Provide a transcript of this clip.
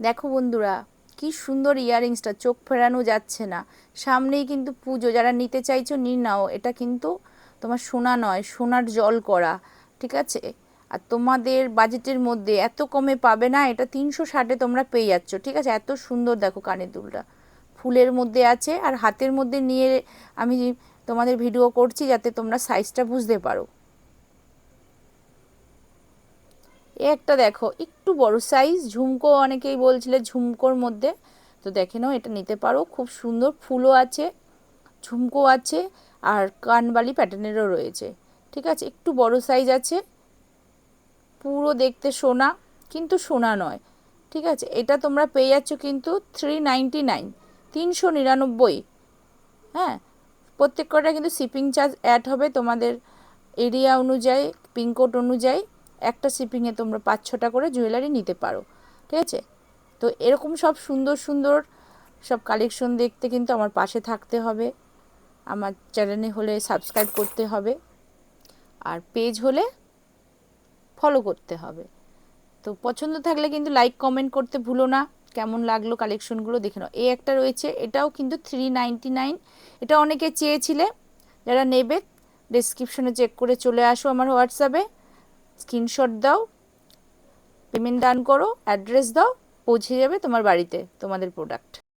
দেখো বন্ধুরা, কি সুন্দর ইয়াররিংসটা চোখ ফেরানো যাচ্ছে না। সামনেই কিন্তু পুজো, যারা নিতে চাইছো নিয়ে নাও, এটা কিন্তু তোমার সোনা নয়, সোনার জল করা, ঠিক আছে? আর তোমাদের বাজেটের মধ্যে এত কমে পাবে না, এটা তিনশো ষাটে তোমরা পেয়ে যাচ্ছ, ঠিক আছে? এত সুন্দর দেখো কানের দুলটা। ফুলের মধ্যে আছে, আর হাতের মধ্যে নিয়ে আমি তোমাদের ভিডিও করছি যাতে তোমরা সাইজটা বুঝতে পারো। একটা দেখো, একটু বড় সাইজ ঝুমকো অনেকেই বলছিলে ঝুমকোর মধ্যে। তো দেখে নাও, এটা নিতে পারো, খুব সুন্দর ফুলও আছে, ঝুমকো আছে, আর কানবালি প্যাটার্নেরও রয়েছে। ঠিক আছে, একটু বড় সাইজ আছে, পুরো দেখতে সোনা, কিন্তু সোনা নয়। ঠিক আছে, এটা তোমরা পেয়ে যাচ্ছ কিন্তু থ্রি নাইনটি নাইন তিনশো নিরানব্বই। হ্যাঁ প্রত্যেক কটা কিন্তু শিপিং চার্জ অ্যাড হবে তোমাদের এরিয়া অনুযায়ী পিনকোড অনুযায়ী। একটা শিপিংয়ে তোমরা পাঁচ ছটা করে জুয়েলারি নিতে পারো, ঠিক আছে? তো এরকম সব সুন্দর সুন্দর সব কালেকশন দেখতে কিন্তু আমার পাশে থাকতে হবে। আমার চ্যানেলে হলে সাবস্ক্রাইব করতে হবে। আর পেজ হলে ফলো করতে হবে। তো পছন্দ থাকলে কিন্তু লাইক কমেন্ট করতে ভুলো না। কেমন লাগল কালেকশনগুলো দেখে নাও। এই একটা রয়েছে, এটাও কিন্তু থ্রি নাইনটি নাইন এটা অনেকে চেয়েছিলে, যারা নেবে ডেসক্রিপশনে চেক করে চলে আসো আমার হোয়াটসঅ্যাপে স্ক্রিনশট দাও পেমেন্ট ডান করো অ্যাড্রেস দাও পৌঁছে যাবে তোমার বাড়িতে তোমাদের প্রোডাক্ট